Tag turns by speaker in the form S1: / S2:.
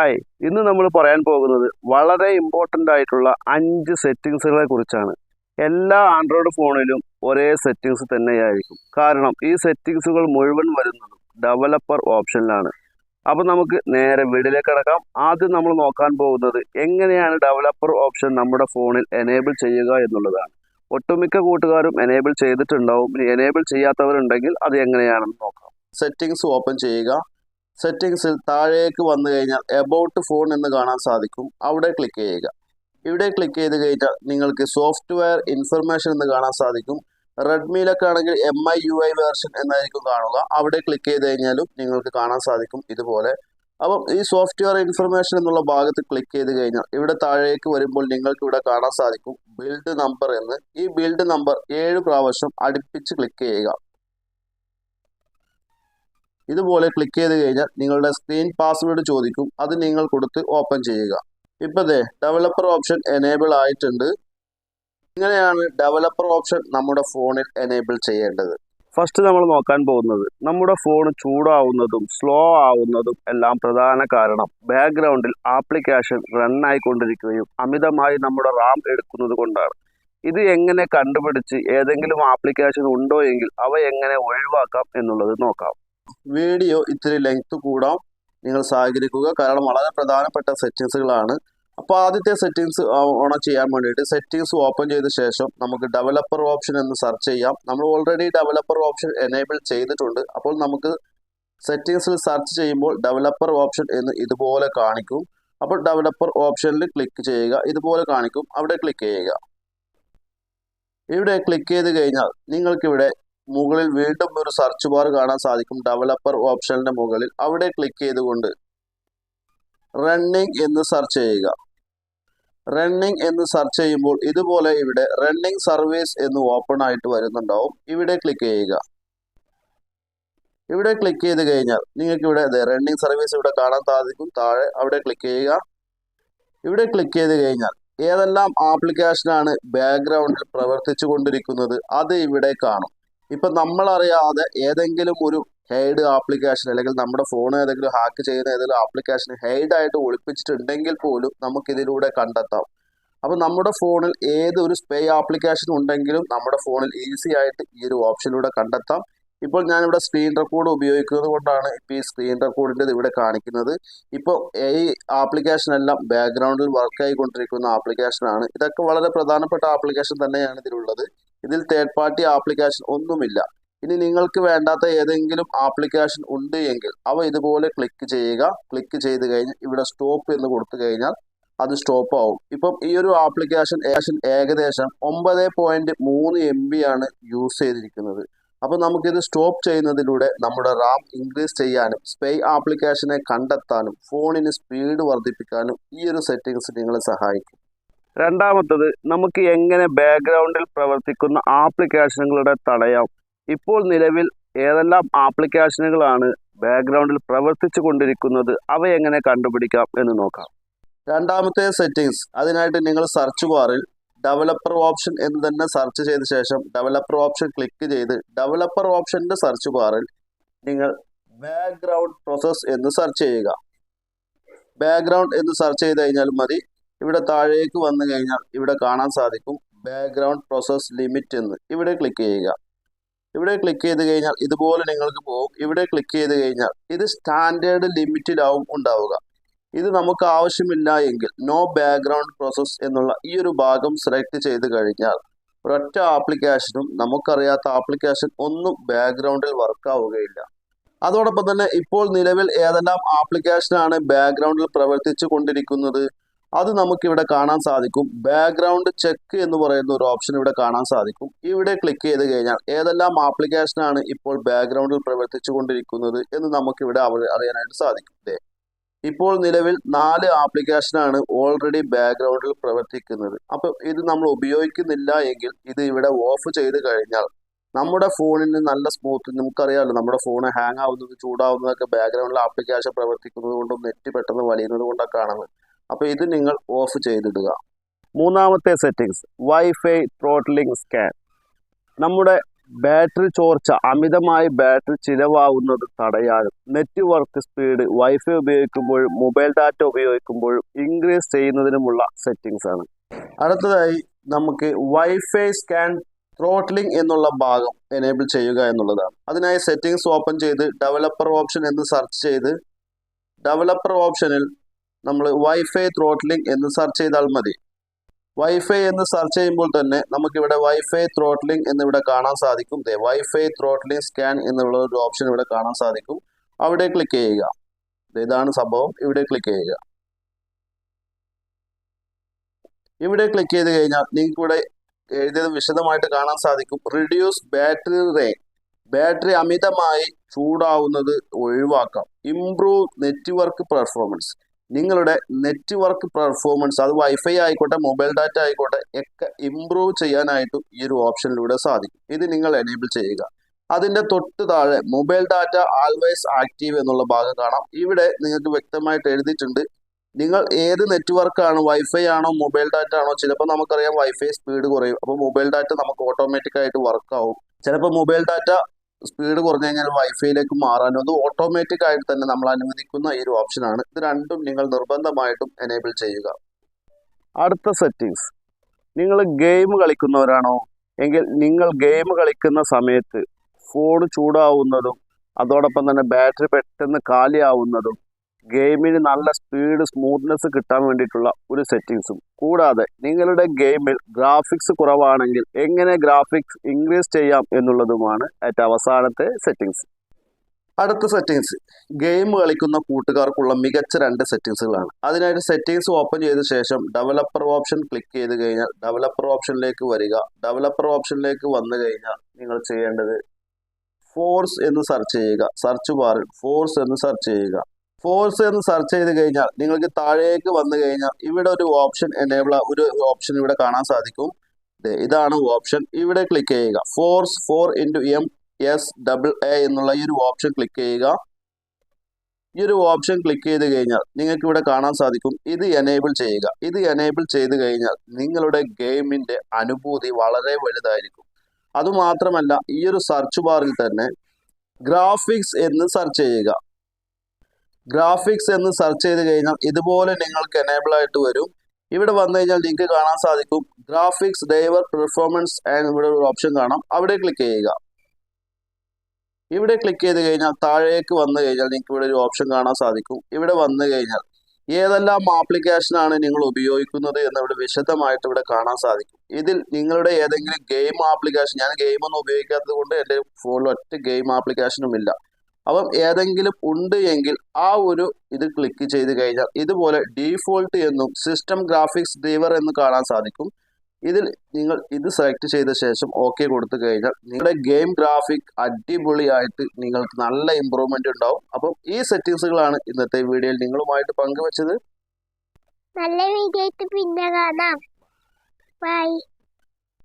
S1: Hi. ഇന്ന് നമ്മൾ പറയാൻ പോകുന്നത് വളരെ ഇമ്പോർട്ടന്റ് ആയിട്ടുള്ള അഞ്ച് സെറ്റിങ്സുകളെ കുറിച്ചാണ്. എല്ലാ ആൻഡ്രോയിഡ് ഫോണിലും ഒരേ സെറ്റിങ്സ് തന്നെയായിരിക്കും. കാരണം ഈ സെറ്റിങ്സുകൾ മുഴുവൻ വരുന്നതും ഡെവലപ്പർ ഓപ്ഷനിലാണ് അപ്പോൾ നമുക്ക് നേരെ വീഡിയോയിലേക്ക് കിടക്കാം. ആദ്യം നമ്മൾ നോക്കാൻ പോകുന്നത് എങ്ങനെയാണ് ഡെവലപ്പർ ഓപ്ഷൻ നമ്മുടെ ഫോണിൽ എനേബിൾ ചെയ്യുക എന്നുള്ളതാണ്. ഒട്ടുമിക്ക കൂട്ടുകാരും എനേബിൾ ചെയ്തിട്ടുണ്ടാവും. ഇനി എനേബിൾ ചെയ്യാത്തവരുണ്ടെങ്കിൽ അത് എങ്ങനെയാണെന്ന് നോക്കാം. സെറ്റിങ്സ് ഓപ്പൺ ചെയ്യുക. സെറ്റിങ്സിൽ താഴേക്ക് വന്നു കഴിഞ്ഞാൽ എബൌട്ട് ഫോൺ എന്ന് കാണാൻ സാധിക്കും. അവിടെ ക്ലിക്ക് ചെയ്യുക. ഇവിടെ ക്ലിക്ക് ചെയ്ത് കഴിഞ്ഞാൽ നിങ്ങൾക്ക് സോഫ്റ്റ്വെയർ ഇൻഫർമേഷൻ എന്ന് കാണാൻ സാധിക്കും. റെഡ്മിയിലൊക്കെ ആണെങ്കിൽ M I U I version എന്നായിരിക്കും കാണുക. അവിടെ ക്ലിക്ക് ചെയ്ത് കഴിഞ്ഞാലും നിങ്ങൾക്ക് കാണാൻ സാധിക്കും ഇതുപോലെ. അപ്പം ഈ സോഫ്റ്റ്വെയർ ഇൻഫർമേഷൻ എന്നുള്ള ഭാഗത്ത് ക്ലിക്ക് ചെയ്ത് കഴിഞ്ഞാൽ ഇവിടെ താഴേക്ക് വരുമ്പോൾ നിങ്ങൾക്ക് ഇവിടെ കാണാൻ സാധിക്കും ബിൽഡ് നമ്പർ എന്ന്. ഈ ബിൽഡ് നമ്പർ ഏഴ് പ്രാവശ്യം അടുപ്പിച്ച് ക്ലിക്ക് ചെയ്യുക. ഇതുപോലെ ക്ലിക്ക് ചെയ്ത് കഴിഞ്ഞാൽ നിങ്ങളുടെ സ്ക്രീൻ പാസ്വേഡ് ചോദിക്കും. അത് നിങ്ങൾ കൊടുത്ത് ഓപ്പൺ ചെയ്യുക. ഇപ്പൊ ദേ ഡെവലപ്പർ ഓപ്ഷൻ എനേബിൾ ആയിട്ടുണ്ട്. ഇങ്ങനെയാണ് ഡെവലപ്പർ ഓപ്ഷൻ നമ്മുടെ ഫോണിൽ എനേബിൾ ചെയ്യേണ്ടത്. ഫസ്റ്റ് നമ്മൾ നോക്കാൻ പോകുന്നത് നമ്മുടെ ഫോൺ ചൂടാവുന്നതും സ്ലോ ആവുന്നതും എല്ലാം പ്രധാന കാരണം ബാക്ക്ഗ്രൗണ്ടിൽ ആപ്ലിക്കേഷൻ റൺ ആയിക്കൊണ്ടിരിക്കുകയും അമിതമായി നമ്മുടെ റാം എടുക്കുന്നത് കൊണ്ടാണ്. ഇത് എങ്ങനെ കണ്ടുപിടിച്ച് ഏതെങ്കിലും ആപ്ലിക്കേഷൻ ഉണ്ടോ എങ്കിൽ അവ എങ്ങനെ ഒഴിവാക്കാം എന്നുള്ളത് നോക്കാം. വീഡിയോ ഇത്തിരി ലെങ്ത് കൂടാം. നിങ്ങൾ സഹകരിക്കുക. കാരണം വളരെ പ്രധാനപ്പെട്ട സെറ്റിങ്സുകളാണ് അപ്പോൾ ആദ്യത്തെ സെറ്റിങ്സ് ഓൺ ചെയ്യാൻ വേണ്ടിയിട്ട് സെറ്റിങ്സ് ഓപ്പൺ ചെയ്ത ശേഷം നമുക്ക് ഡെവലപ്പർ ഓപ്ഷൻ എന്ന് സെർച്ച് ചെയ്യാം. നമ്മൾ ഓൾറെഡി ഡെവലപ്പർ ഓപ്ഷൻ എനേബിൾ ചെയ്തിട്ടുണ്ട്. അപ്പോൾ നമുക്ക് സെറ്റിങ്സിൽ സെർച്ച് ചെയ്യുമ്പോൾ ഡെവലപ്പർ ഓപ്ഷൻ എന്ന് ഇതുപോലെ കാണിക്കും. അപ്പോൾ ഡെവലപ്പർ ഓപ്ഷനിൽ ക്ലിക്ക് ചെയ്യുക. ഇതുപോലെ കാണിക്കും. അവിടെ ക്ലിക്ക് ചെയ്യുക. ഇവിടെ ക്ലിക്ക് ചെയ്ത് കഴിഞ്ഞാൽ നിങ്ങൾക്കിവിടെ മുകളിൽ വീണ്ടും ഒരു സെർച്ച് ബാർ കാണാൻ സാധിക്കും. ഡെവലപ്പർ ഓപ്ഷനിന്റെ മുകളിൽ. അവിടെ ക്ലിക്ക് ചെയ്തുകൊണ്ട് റണ്ണിംഗ് എന്ന് സെർച്ച് ചെയ്യുക. റണ്ണിംഗ് എന്ന് സെർച്ച് ചെയ്യുമ്പോൾ ഇതുപോലെ ഇവിടെ റണ്ണിംഗ് സർവീസ് എന്ന് ഓപ്പൺ ആയിട്ട് വരുന്നുണ്ടാവും. ഇവിടെ ക്ലിക്ക് ചെയ്യുക. ഇവിടെ ക്ലിക്ക് ചെയ്ത് കഴിഞ്ഞാൽ നിങ്ങൾക്ക് ഇവിടെ അതെ റണ്ണിംഗ് സർവീസ് ഇവിടെ കാണാൻ സാധിക്കും. താഴെ അവിടെ ക്ലിക്ക് ചെയ്യുക. ഇവിടെ ക്ലിക്ക് ചെയ്ത് കഴിഞ്ഞാൽ ഏതെല്ലാം ആപ്ലിക്കേഷനാണ് ബാക്ക്ഗ്രൗണ്ടിൽ പ്രവർത്തിച്ചു കൊണ്ടിരിക്കുന്നത് അത് ഇവിടെ കാണും. ഇപ്പം നമ്മളറിയാതെ ഏതെങ്കിലും ഒരു ഹെയ്ഡ് ആപ്ലിക്കേഷൻ അല്ലെങ്കിൽ നമ്മുടെ ഫോൺ ഏതെങ്കിലും ഹാക്ക് ചെയ്യുന്ന ഏതെങ്കിലും ആപ്ലിക്കേഷൻ ഹെയ്ഡ് ആയിട്ട് ഒളിപ്പിച്ചിട്ടുണ്ടെങ്കിൽ പോലും നമുക്ക് ഇതിലൂടെ കണ്ടെത്താം. അപ്പം നമ്മുടെ ഫോണിൽ ഏതൊരു സ്പേ ആപ്ലിക്കേഷൻ ഉണ്ടെങ്കിലും നമ്മുടെ ഫോണിൽ ഈസി ആയിട്ട് ഈ ഒരു ഓപ്ഷനിലൂടെ കണ്ടെത്താം. ഇപ്പോൾ ഞാനിവിടെ സ്ക്രീൻ റെക്കോർഡ് ഉപയോഗിക്കുന്നത് കൊണ്ടാണ് ഇപ്പോൾ ഈ സ്ക്രീൻ റെക്കോർഡിന്റെ ഇവിടെ കാണിക്കുന്നത്. ഇപ്പോൾ ഈ ആപ്ലിക്കേഷൻ എല്ലാം ബാക്ക്ഗ്രൗണ്ടിൽ വർക്ക് ആയിക്കൊണ്ടിരിക്കുന്ന ആപ്ലിക്കേഷനാണ്. ഇതൊക്കെ വളരെ പ്രധാനപ്പെട്ട ആപ്ലിക്കേഷൻ തന്നെയാണ് ഇതിലുള്ളത്. ഇതിൽ തേർഡ് പാർട്ടി ആപ്ലിക്കേഷൻ ഒന്നുമില്ല. ഇനി നിങ്ങൾക്ക് വേണ്ടാത്ത ഏതെങ്കിലും ആപ്ലിക്കേഷൻ ഉണ്ട് എങ്കിൽ അവ ഇതുപോലെ ക്ലിക്ക് ചെയ്യുക. ക്ലിക്ക് ചെയ്ത് കഴിഞ്ഞ് ഇവിടെ സ്റ്റോപ്പ് എന്ന് കൊടുത്തു കഴിഞ്ഞാൽ അത് സ്റ്റോപ്പ് ആവും. ഇപ്പം ഈ ഒരു ആപ്ലിക്കേഷൻ ഏകദേശം ഒമ്പത് പോയിന്റ് മൂന്ന് എം ബി ആണ് യൂസ് ചെയ്തിരിക്കുന്നത്. അപ്പോൾ നമുക്കിത് സ്റ്റോപ്പ് ചെയ്യുന്നതിലൂടെ നമ്മുടെ റാം ഇൻക്രീസ് ചെയ്യാനും സ്പേ ആപ്ലിക്കേഷനെ കണ്ടെത്താനും ഫോണിന് സ്പീഡ് വർദ്ധിപ്പിക്കാനും ഈ ഒരു സെറ്റിങ്സ് നിങ്ങളെ സഹായിക്കും. രണ്ടാമത്തത് നമുക്ക് എങ്ങനെ ബാക്ക്ഗ്രൗണ്ടിൽ പ്രവർത്തിക്കുന്ന ആപ്ലിക്കേഷനുകളുടെ തടയാം? ഇപ്പോൾ നിലവിൽ ഏതെല്ലാം ആപ്ലിക്കേഷനുകളാണ് ബാക്ക്ഗ്രൗണ്ടിൽ പ്രവർത്തിച്ചു കൊണ്ടിരിക്കുന്നത്? അവ എങ്ങനെ കണ്ടുപിടിക്കാം എന്ന് നോക്കാം. രണ്ടാമത്തെ സെറ്റിങ്സ് അതിനായിട്ട് നിങ്ങൾ സെർച്ച് ബാറിൽ ഡെവലപ്പർ ഓപ്ഷൻ എന്ന് തന്നെ സെർച്ച് ചെയ്ത ശേഷം ഡെവലപ്പർ ഓപ്ഷൻ ക്ലിക്ക് ചെയ്ത് ഡെവലപ്പർ ഓപ്ഷന്റെ സെർച്ച് ബാറിൽ നിങ്ങൾ ബാക്ക്ഗ്രൗണ്ട് പ്രോസസ് എന്ന് സെർച്ച് ചെയ്യുക. ബാക്ക്ഗ്രൗണ്ട് എന്ന് സെർച്ച് ചെയ്ത് കഴിഞ്ഞാൽ മതി. ഇവിടെ താഴേക്ക് വന്നു കഴിഞ്ഞാൽ ഇവിടെ കാണാൻ സാധിക്കും ബാക്ക്ഗ്രൗണ്ട് പ്രോസസ് ലിമിറ്റ് എന്ന്. ഇവിടെ ക്ലിക്ക് ചെയ്യുക. ഇവിടെ ക്ലിക്ക് ചെയ്ത് കഴിഞ്ഞാൽ ഇതുപോലെ നിങ്ങൾക്ക് പോകും. ഇവിടെ ക്ലിക്ക് ചെയ്ത് കഴിഞ്ഞാൽ ഇത് സ്റ്റാൻഡേർഡ് ലിമിറ്റിലാവും ഉണ്ടാവുക. ഇത് നമുക്ക് ആവശ്യമില്ല എങ്കിൽ നോ ബാക്ക്ഗ്രൗണ്ട് പ്രോസസ് എന്നുള്ള ഈ ഒരു ഭാഗം സെലക്ട് ചെയ്ത് കഴിഞ്ഞാൽ ഒരൊറ്റ ആപ്ലിക്കേഷനും നമുക്കറിയാത്ത ആപ്ലിക്കേഷൻ ഒന്നും ബാക്ക്ഗ്രൗണ്ടിൽ വർക്ക് ആവുകയില്ല. അതോടൊപ്പം തന്നെ ഇപ്പോൾ നിലവിൽ ഏതെല്ലാം ആപ്ലിക്കേഷനാണ് ബാക്ക്ഗ്രൗണ്ടിൽ പ്രവർത്തിച്ചു കൊണ്ടിരിക്കുന്നത്? അത് നമുക്കിവിടെ കാണാൻ സാധിക്കും. ബാക്ക്ഗ്രൗണ്ട് ചെക്ക് എന്ന് പറയുന്ന ഒരു ഓപ്ഷൻ ഇവിടെ കാണാൻ സാധിക്കും. ഇവിടെ ക്ലിക്ക് ചെയ്ത് കഴിഞ്ഞാൽ ഏതെല്ലാം ആപ്ലിക്കേഷനാണ് ഇപ്പോൾ ബാക്ക്ഗ്രൗണ്ടിൽ പ്രവർത്തിച്ചു കൊണ്ടിരിക്കുന്നത് എന്ന് നമുക്കിവിടെ അറിയാനായിട്ട് സാധിക്കും. ഇപ്പോൾ നിലവിൽ നാല് ആപ്ലിക്കേഷനാണ് ഓൾറെഡി ബാക്ക്ഗ്രൗണ്ടിൽ പ്രവർത്തിക്കുന്നത്. അപ്പം ഇത് നമ്മൾ ഉപയോഗിക്കുന്നില്ല എങ്കിൽ ഇത് ഇവിടെ ഓഫ് ചെയ്ത് കഴിഞ്ഞാൽ നമ്മുടെ ഫോണിന് നല്ല സ്മൂത്ത് നമുക്കറിയാമല്ലോ നമ്മുടെ ഫോൺ ഹാങ് ആവുന്നത് ചൂടാവുന്നതൊക്കെ ബാക്ക്ഗ്രൗണ്ടിൽ ആപ്ലിക്കേഷൻ പ്രവർത്തിക്കുന്നത് കൊണ്ടും നെറ്റ് പെട്ടെന്ന് വലിയുന്നത് കൊണ്ടൊക്കെ ആണെന്ന് അപ്പോൾ ഇത് നിങ്ങൾ ഓഫ് ചെയ്തിടുക. മൂന്നാമത്തെ സെറ്റിങ്സ് വൈഫൈ ത്രോട്ട്ലിംഗ് സ്കാൻ നമ്മുടെ ബാറ്ററി ചോർച്ച അമിതമായി ബാറ്ററി ചിലവാകുന്നത് തടയാനും നെറ്റ്വർക്ക് സ്പീഡ് വൈഫൈ ഉപയോഗിക്കുമ്പോഴും മൊബൈൽ ഡാറ്റ ഉപയോഗിക്കുമ്പോഴും ഇൻക്രീസ് ചെയ്യുന്നതിനുമുള്ള സെറ്റിങ്സ് ആണ്. അടുത്തതായി നമുക്ക് വൈഫൈ സ്കാൻ ത്രോട്ട്ലിംഗ് എന്നുള്ള ഭാഗം എനേബിൾ ചെയ്യുക എന്നുള്ളതാണ്. അതിനായി സെറ്റിംഗ്സ് ഓപ്പൺ ചെയ്ത് ഡെവലപ്പർ ഓപ്ഷൻ എന്ന് സെർച്ച് ചെയ്ത് ഡെവലപ്പർ ഓപ്ഷനിൽ നമ്മൾ വൈഫൈ ത്രോട്ട്ലിംഗ് എന്ന് സെർച്ച് ചെയ്താൽ മതി. വൈഫൈ എന്ന് സെർച്ച് ചെയ്യുമ്പോൾ തന്നെ നമുക്കിവിടെ വൈഫൈ ത്രോട്ട്ലിംഗ് എന്നിവിടെ കാണാൻ സാധിക്കും. വൈഫൈ ത്രോട്ട്ലിംഗ് സ്കാൻ എന്നുള്ള ഒരു ഓപ്ഷൻ ഇവിടെ കാണാൻ സാധിക്കും. അവിടെ ക്ലിക്ക് ചെയ്യുക. ഇതാണ് സംഭവം. ഇവിടെ ക്ലിക്ക് ചെയ്യുക. ഇവിടെ ക്ലിക്ക് ചെയ്ത് കഴിഞ്ഞാൽ നിങ്ങൾക്ക് ഇവിടെ എഴുതിയത് വിശദമായിട്ട് കാണാൻ സാധിക്കും. റിഡ്യൂസ് ബാറ്ററി റേ ബാറ്ററി അമിതമായി ചൂടാവുന്നത് ഒഴിവാക്കാം. ഇംപ്രൂവ് നെറ്റ്വർക്ക് പെർഫോമൻസ് നിങ്ങളുടെ നെറ്റ്വർക്ക് പെർഫോമൻസ് അത് വൈഫൈ ആയിക്കോട്ടെ മൊബൈൽ ഡാറ്റ ആയിക്കോട്ടെ ഒക്കെ ഇംപ്രൂവ് ചെയ്യാനായിട്ടും ഈ ഒരു ഓപ്ഷനിലൂടെ സാധിക്കും. ഇത് നിങ്ങൾ എനേബിൾ ചെയ്യുക. അതിന്റെ തൊട്ട് താഴെ മൊബൈൽ ഡാറ്റ ആൾവേസ് ആക്റ്റീവ് എന്നുള്ള ഭാഗം കാണാം. ഇവിടെ നിങ്ങൾക്ക് വ്യക്തമായിട്ട് എഴുതിയിട്ടുണ്ട്. നിങ്ങൾ ഏത് നെറ്റ്വർക്കാണ് വൈഫൈ ആണോ മൊബൈൽ ഡാറ്റ ആണോ ചിലപ്പോൾ നമുക്കറിയാം വൈഫൈ സ്പീഡ് കുറയും. അപ്പോൾ മൊബൈൽ ഡാറ്റ നമുക്ക് ഓട്ടോമാറ്റിക് ആയിട്ട് വർക്ക് ആവും. ചിലപ്പോൾ മൊബൈൽ ഡാറ്റ സ്പീഡ് കുറഞ്ഞു കഴിഞ്ഞാൽ വൈഫൈയിലേക്ക് മാറാനും അത് ഓട്ടോമാറ്റിക് ആയിട്ട് തന്നെ നമ്മൾ അനുവദിക്കുന്ന ഈ ഒരു ഓപ്ഷനാണ് ഇത് രണ്ടും നിങ്ങൾ നിർബന്ധമായിട്ടും എനേബിൾ ചെയ്യുക. അടുത്ത സെറ്റിങ്സ് നിങ്ങൾ ഗെയിം കളിക്കുന്നവരാണോ? എങ്കിൽ നിങ്ങൾ ഗെയിം കളിക്കുന്ന സമയത്ത് ഫോൺ ചൂടാവുന്നതും അതോടൊപ്പം തന്നെ ബാറ്ററി പെട്ടെന്ന് കാലിയാവുന്നതും ഗെയിമിന് നല്ല സ്പീഡ് സ്മൂത്ത്നെസ് കിട്ടാൻ വേണ്ടിയിട്ടുള്ള ഒരു സെറ്റിങ്സും കൂടാതെ നിങ്ങളുടെ ഗെയിമിൽ ഗ്രാഫിക്സ് കുറവാണെങ്കിൽ എങ്ങനെ ഗ്രാഫിക്സ് ഇൻക്രീസ് ചെയ്യാം എന്നുള്ളതുമാണ് ഏറ്റവും അവസാനത്തെ സെറ്റിങ്സ് അടുത്ത സെറ്റിങ്സ് ഗെയിം കളിക്കുന്ന കൂട്ടുകാർക്കുള്ള മികച്ച രണ്ട് സെറ്റിങ്സുകളാണ് അതിനായിട്ട് സെറ്റിങ്സ് ഓപ്പൺ ചെയ്ത ശേഷം ഡെവലപ്പർ ഓപ്ഷൻ ക്ലിക്ക് ചെയ്ത് കഴിഞ്ഞാൽ ഡെവലപ്പർ ഓപ്ഷനിലേക്ക് വരിക. ഡെവലപ്പർ ഓപ്ഷനിലേക്ക് വന്നു കഴിഞ്ഞാൽ നിങ്ങൾ ചെയ്യേണ്ടത് ഫോഴ്സ് എന്ന് സെർച്ച് ചെയ്യുക. സെർച്ച് ബാറിൽ ഫോഴ്സ് എന്ന് സെർച്ച് ചെയ്യുക. ഫോഴ്സ് എന്ന് സെർച്ച് ചെയ്ത് കഴിഞ്ഞാൽ നിങ്ങൾക്ക് താഴേക്ക് വന്നു കഴിഞ്ഞാൽ ഇവിടെ ഒരു ഓപ്ഷൻ എനേബിൾ ഒരു ഓപ്ഷൻ ഇവിടെ കാണാൻ സാധിക്കും. ഇതാണ് ഓപ്ഷൻ ഇവിടെ ക്ലിക്ക് ചെയ്യുക. Force four into M S double A എന്നുള്ള ഈ ഒരു ഓപ്ഷൻ ക്ലിക്ക് ചെയ്യുക. ഈ ഒരു ഓപ്ഷൻ ക്ലിക്ക് ചെയ്ത് കഴിഞ്ഞാൽ നിങ്ങൾക്ക് ഇവിടെ കാണാൻ സാധിക്കും. ഇത് എനേബിൾ ചെയ്യുക. ഇത് എനേബിൾ ചെയ്ത് കഴിഞ്ഞാൽ നിങ്ങളുടെ ഗെയിമിന്റെ അനുഭൂതി വളരെ വലുതായിരിക്കും. അതുമാത്രമല്ല ഈ ഒരു സെർച്ച് ബാറിൽ തന്നെ ഗ്രാഫിക്സ് എന്ന് സെർച്ച് ചെയ്യുക. ഗ്രാഫിക്സ് എന്ന് സെർച്ച് ചെയ്ത് കഴിഞ്ഞാൽ ഇതുപോലെ നിങ്ങൾക്ക് എനേബിൾ ആയിട്ട് വരും. ഇവിടെ വന്നു കഴിഞ്ഞാൽ നിങ്ങൾക്ക് കാണാൻ സാധിക്കും. ഗ്രാഫിക്സ് ഡൈവർ പെർഫോമൻസ് ആൻഡ് ഇവിടെ ഒരു ഓപ്ഷൻ കാണാം. അവിടെ ക്ലിക്ക് ചെയ്യുക. ഇവിടെ ക്ലിക്ക് ചെയ്ത് കഴിഞ്ഞാൽ താഴേക്ക് വന്നു കഴിഞ്ഞാൽ നിങ്ങൾക്ക് ഇവിടെ ഒരു ഓപ്ഷൻ കാണാൻ സാധിക്കും. ഇവിടെ വന്നു കഴിഞ്ഞാൽ ഏതെല്ലാം ആപ്ലിക്കേഷനാണ് നിങ്ങൾ ഉപയോഗിക്കുന്നത് എന്ന് ഇവിടെ വിശദമായിട്ട് ഇവിടെ കാണാൻ സാധിക്കും. ഇതിൽ നിങ്ങളുടെ ഏതെങ്കിലും ഗെയിം ആപ്ലിക്കേഷൻ ഞാൻ ഗെയിമൊന്നും ഉപയോഗിക്കാത്തത് കൊണ്ട് എന്റെ ഫോണിൽ ഒറ്റ ഗെയിം ആപ്ലിക്കേഷനും ഇല്ല. അപ്പം ഏതെങ്കിലും ഉണ്ട് എങ്കിൽ ആ ഒരു ഇത് ക്ലിക്ക് ചെയ്ത് കഴിഞ്ഞാൽ ഇതുപോലെ ഡീഫോൾട്ട് എന്നും സിസ്റ്റം ഗ്രാഫിക്സ് ഡ്രൈവർ എന്ന് കാണാൻ സാധിക്കും. ഇതിൽ നിങ്ങൾ ഇത് സെലക്ട് ചെയ്ത ശേഷം ഓക്കെ കൊടുത്തു കഴിഞ്ഞാൽ നിങ്ങളുടെ ഗെയിം ഗ്രാഫിക് അടിപൊളിയായിട്ട് നിങ്ങൾക്ക് നല്ല ഇമ്പ്രൂവ്മെന്റ് ഉണ്ടാവും. അപ്പം ഈ സെറ്റിങ്സുകളാണ് ഇന്നത്തെ വീഡിയോയിൽ നിങ്ങളുമായിട്ട് പങ്കുവച്ചത്.
S2: നല്ല വീഡിയോ പിന്നെ കാണാം. ബൈ